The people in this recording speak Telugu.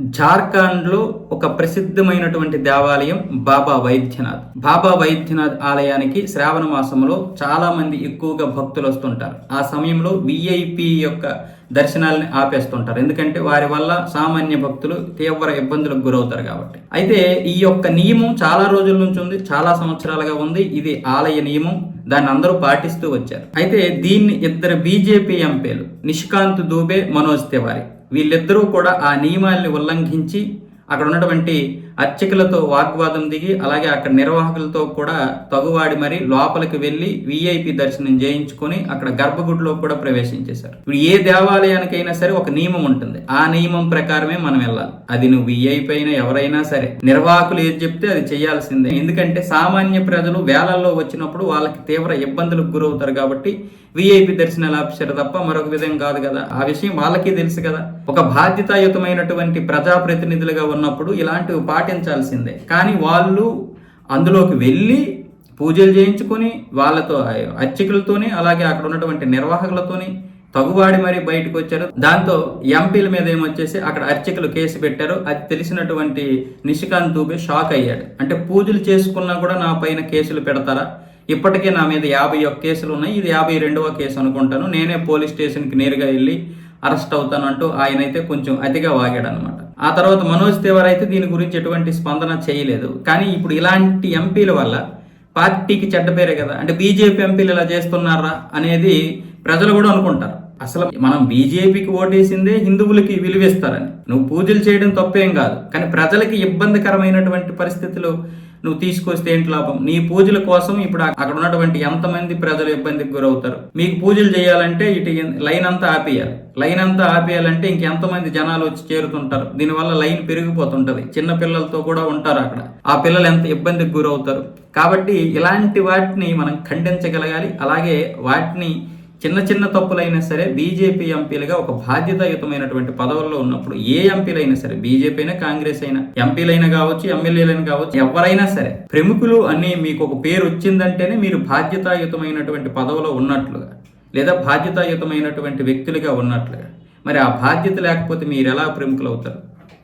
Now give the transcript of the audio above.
జార్ఖండ్లో ఒక ప్రసిద్ధమైనటువంటి దేవాలయం బాబా వైద్యనాథ్. బాబా వైద్యనాథ్ ఆలయానికి శ్రావణ మాసంలో చాలా మంది ఎక్కువగా భక్తులు వస్తుంటారు. ఆ సమయంలో విఐపి యొక్క దర్శనాలని ఆపేస్తుంటారు. ఎందుకంటే వారి వల్ల సామాన్య భక్తులు తీవ్ర ఇబ్బందులకు గురవుతారు కాబట్టి. అయితే ఈ యొక్క నియమం చాలా రోజుల నుంచి ఉంది చాలా సంవత్సరాలుగా ఉంది. ఇది ఆలయ నియమం. దాన్ని అందరూ పాటిస్తూ వచ్చారు. అయితే దీన్ని ఇద్దరు బీజేపీ ఎంపీలు నిష్కాంత్ దూబే మనోజ్ తివారీ వీళ్ళిద్దరూ కూడా ఆ నియమాల్ని ఉల్లంఘించి అక్కడ ఉన్నటువంటి అర్చకులతో వాగ్వాదం దిగి అలాగే అక్కడ నిర్వాహకులతో కూడా తగువాడి మరి లోపలికి వెళ్ళి విఐపి దర్శనం చేయించుకొని అక్కడ గర్భగుడిలో కూడా ప్రవేశించేశారు ఇప్పుడు ఏ దేవాలయానికైనా సరే ఒక నియమం ఉంటుంది. ఆ నియమం ప్రకారమే మనం వెళ్ళాలి. అది నువ్వు విఐపి అయినా ఎవరైనా సరే. నిర్వాహకులు ఏది చెప్తే అది చేయాల్సిందే. ఎందుకంటే సామాన్య ప్రజలు వేలల్లో వచ్చినప్పుడు వాళ్ళకి తీవ్ర ఇబ్బందులకు గురవుతారు కాబట్టి విఐపి దర్శనాలు ఆఫీసర్ తప్ప మరొక విధం కాదు కదా. ఆ విషయం వాళ్ళకి తెలుసు కదా. ఒక బాధ్యతాయుతమైనటువంటి ప్రజాప్రతినిధులుగా ఉన్నప్పుడు ఇలాంటి పాట పాటించాల్సిందే. కానీ వాళ్ళు అందులోకి వెళ్ళి పూజలు చేయించుకొని వాళ్ళతో అర్చకులతోని అలాగే అక్కడ ఉన్నటువంటి నిర్వాహకులతోని తగువాడి మరి బయటకు వచ్చారు. దాంతో ఎంపీల మీద ఏమొచ్చేసి అక్కడ అర్చకులు కేసు పెట్టారు. అది తెలిసినటువంటి నిషికాంత్ దూబే షాక్ అయ్యాడు. అంటే పూజలు చేసుకున్నా కూడా నా పైన కేసులు పెడతారా? ఇప్పటికే నా మీద యాభై ఒక్క కేసులు ఉన్నాయి. ఇది యాభై రెండవ కేసు అనుకుంటాను. నేనే పోలీస్ స్టేషన్కి నేరుగా వెళ్ళి అరెస్ట్ అవుతానంటూ ఆయన అయితే కొంచెం అతిగా వాగాడు అనమాట ఆ తర్వాత మనోజ్ తేవర్ అయితే దీని గురించి ఎటువంటి స్పందన చేయలేదు. కానీ ఇప్పుడు ఇలాంటి ఎంపీల వల్ల పార్టీకి చెడ్డ పేరే కదా. అంటే బీజేపీ ఎంపీలు ఇలా చేస్తున్నారా అనేది ప్రజలు కూడా అనుకుంటారు. అసలు మనం బీజేపీకి ఓటేసిందే హిందువులకి విలువిస్తారని. నువ్వు పూజలు చేయడం తప్పేం కాదు. కానీ ప్రజలకి ఇబ్బందికరమైనటువంటి పరిస్థితులు నువ్వు తీసుకొస్తే ఏంటి లాభం? నీ పూజల కోసం ఇప్పుడు అక్కడ ఉన్నటువంటి ఎంతమంది ప్రజలు ఇబ్బందికి గురవుతారు? మీకు పూజలు చేయాలంటే ఇటు లైన్ అంతా ఆపేయాలి. లైన్ అంతా ఆపేయాలంటే ఇంకెంతమంది జనాలు వచ్చి చేరుతుంటారు. దీనివల్ల లైన్ పెరిగిపోతుంటది. చిన్న పిల్లలతో కూడా ఉంటారు అక్కడ. ఆ పిల్లలు ఎంత ఇబ్బందికి గురవుతారు. కాబట్టి ఇలాంటి వాటిని మనం ఖండించగలగాలి. అలాగే వాటిని చిన్న చిన్న తప్పులైనా సరే బీజేపీ ఎంపీలుగా ఒక బాధ్యతాయుతమైనటువంటి పదవుల్లో ఉన్నప్పుడు ఏ ఎంపీలైనా సరే బీజేపీ అయినా కాంగ్రెస్ అయినా ఎంపీలైనా కావచ్చు ఎమ్మెల్యేలైనా కావచ్చు ఎవరైనా సరే ప్రముఖులు అని మీకు ఒక పేరు వచ్చిందంటేనే మీరు బాధ్యతాయుతమైనటువంటి పదవిలో ఉన్నట్లుగా. లేదా బాధ్యతాయుతమైనటువంటి వ్యక్తులుగా ఉన్నట్లుగా. మరి ఆ బాధ్యత లేకపోతే మీరు ఎలా ప్రముఖులు అవుతారు